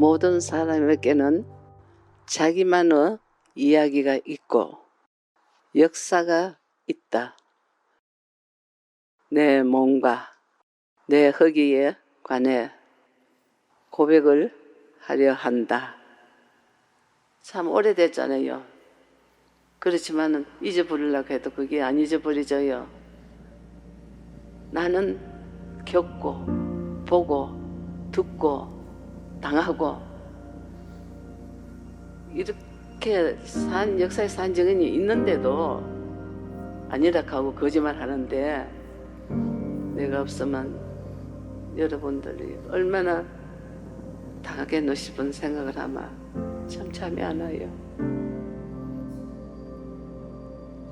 모든 사람에게는 자기만의 이야기가 있고 역사가 있다. 내 몸과 내 허기에 관해 고백을 하려 한다. 참 오래됐잖아요. 그렇지만 잊어버리려고 해도 그게 안 잊어버려져요. 나는 겪고 보고 듣고 당하고 이렇게 산 역사의 산 증인이 있는데도 아니라 하고 거짓말 하는데 내가 없으면 여러분들이 얼마나 당하겠노 싶은 생각을 하면 참 참이 안 와요.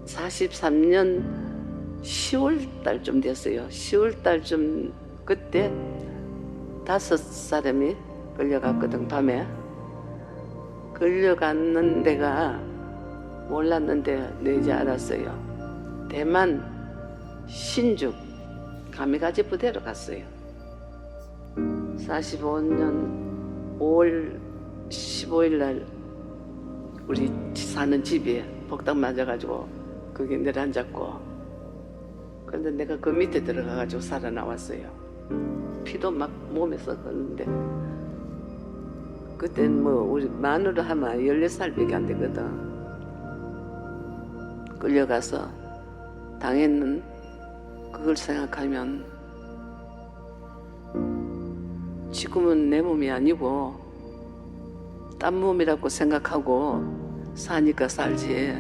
43년 10월 달쯤 됐어요. 10월 달쯤 그때 다섯 사람이 끌려갔거든 밤에. 끌려갔는 데가 몰랐는데 내지 알았어요. 대만 신죽 가미가지 부대로 갔어요. 45년 5월 15일 날 우리 사는 집에 복당 맞아가지고 거기 내려앉았고 근데 내가 그 밑에 들어가가지고 살아나왔어요. 피도 막 몸에서 흐르는데 그때 뭐 우리 만으로 하면 14살밖에 안 되거든. 끌려가서 당했는 그걸 생각하면 지금은 내 몸이 아니고 딴 몸이라고 생각하고 사니까 살지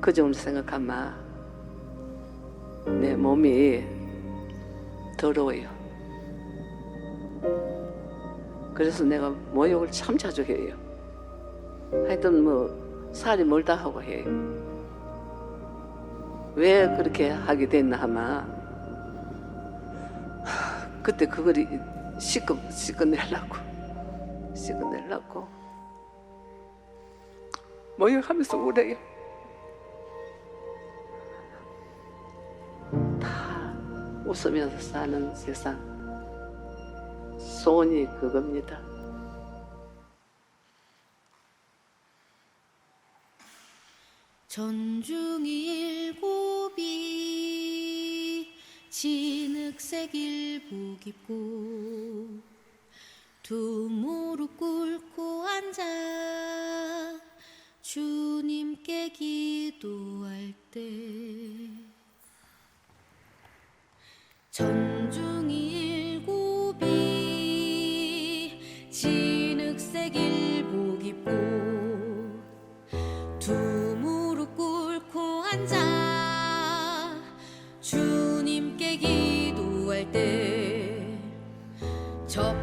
그 점을 생각하면 내 몸이 더러워요. 그래서 내가 모욕을 참 자주 해요. 하여튼 뭐 살이 멀다 하고 해요. 왜 그렇게 하게 됐나 하면 하, 그때 그걸 이- 씻어 씻어내려고 씻어내려고 모욕하면서 울어요. 다 웃으면서 사는 세상 소원이 그겁니다. 전중이 일곱이 진흙색 일복 입고 두 무릎 꿇고 앉아 주님께 기도할 때 전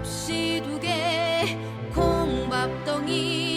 접시 두개 콩밥덩이